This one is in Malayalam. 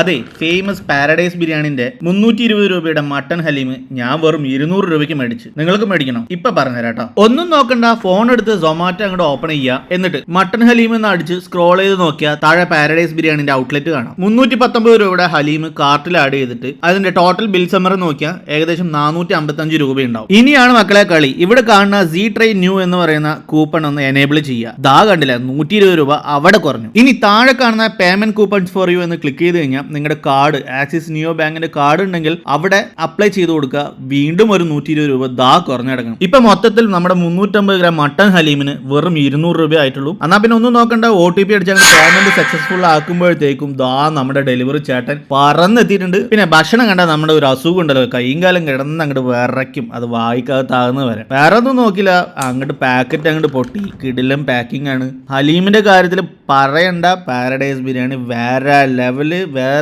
അതെ ഫേമസ് പാരഡൈസ് ബിരിയാണിന്റെ മുന്നൂറ്റി ഇരുപത് രൂപയുടെ മട്ടൺ ഹലീം ഞാൻ വെറും ഇരുന്നൂറ് രൂപയ്ക്ക് മേടിച്ച് നിങ്ങൾക്ക് മേടിക്കണം. ഇപ്പൊ പറഞ്ഞുതരാട്ടോ. ഒന്നും നോക്കണ്ട ഫോൺ എടുത്ത് സൊമാറ്റോ അങ്ങോട്ട് ഓപ്പൺ ചെയ്യുക. എന്നിട്ട് മട്ടൺ ഹലീം എന്ന് അടിച്ച് സ്ക്രോൾ ചെയ്ത് നോക്കിയാൽ താഴെ പാരഡൈസ് ബിരിയാണിന്റെ ഔട്ട്ലെറ്റ് കാണാം. മുന്നൂറ്റി പത്തൊമ്പത് രൂപയുടെ ഹലീം കാർട്ടിൽ ആഡ് ചെയ്തിട്ട് അതിന്റെ ടോട്ടൽ ബിൽ സമ്മർ നോക്കിയാൽ ഏകദേശം നാനൂറ്റി രൂപ രൂപയുണ്ടാവും. ഇനിയാണ് മക്കളെ കളി. ഇവിടെ കാണുന്ന സി ട്രെയിൻ ന്യൂ എന്ന് പറയുന്ന കൂപ്പൺ ഒന്ന് എനേബിൾ ചെയ്യുക. ദാ കണ്ടില്ല നൂറ്റി രൂപ അവിടെ കുറഞ്ഞു. ഇനി താഴെ കാണുന്ന പേയ്മെന്റ് കൂപ്പൺസ് ഫോർ യു എന്ന് ക്ലിക്ക് ചെയ്ത് കഴിഞ്ഞാൽ നിങ്ങളുടെ കാർഡ് ആക്സിസ് നിയോ ബാങ്കിന്റെ കാർഡ് ഉണ്ടെങ്കിൽ അവിടെ അപ്ലൈ ചെയ്ത് കൊടുക്കുക. വീണ്ടും ഒരു നൂറ്റി ഇരുപത് രൂപ ദാ കുറഞ്ഞടക്കണം ഇപ്പൊ മൊത്തത്തിൽ നമ്മുടെ മുന്നൂറ്റമ്പത് ഗ്രാം മട്ടൺ ഹലീമിന് വെറും ഇരുന്നൂറ് രൂപ ആയിട്ടുള്ളൂ. എന്നാൽ പിന്നെ ഒന്നും നോക്കണ്ട ഒ ടി പി അടിച്ചാൽ പേയ്മെന്റ് സക്സസ്ഫുൾ ആക്കുമ്പോഴത്തേക്കും ദാ നമ്മുടെ ഡെലിവറി ചേട്ടൻ പറന്നെത്തിയിട്ടുണ്ട്. പിന്നെ ഭക്ഷണം കണ്ടാൽ നമ്മുടെ ഒരു അസുഖം ഉണ്ടല്ലോ കൈയും കാലം കിടന്ന് അങ്ങോട്ട് വിറയ്ക്കും. അത് വായിക്കാത്താകുന്ന വരെ. വേറെ ഒന്നും നോക്കില്ല അങ്ങോട്ട് പാക്കറ്റ് അങ്ങോട്ട് പൊട്ടി. കിടിലം പാക്കിംഗ് ആണ്. ഹലീമിന്റെ കാര്യത്തിൽ പറയണ്ട. പാരഡൈസ് ബിരിയാണി വേറെ ലെവൽ വേറെ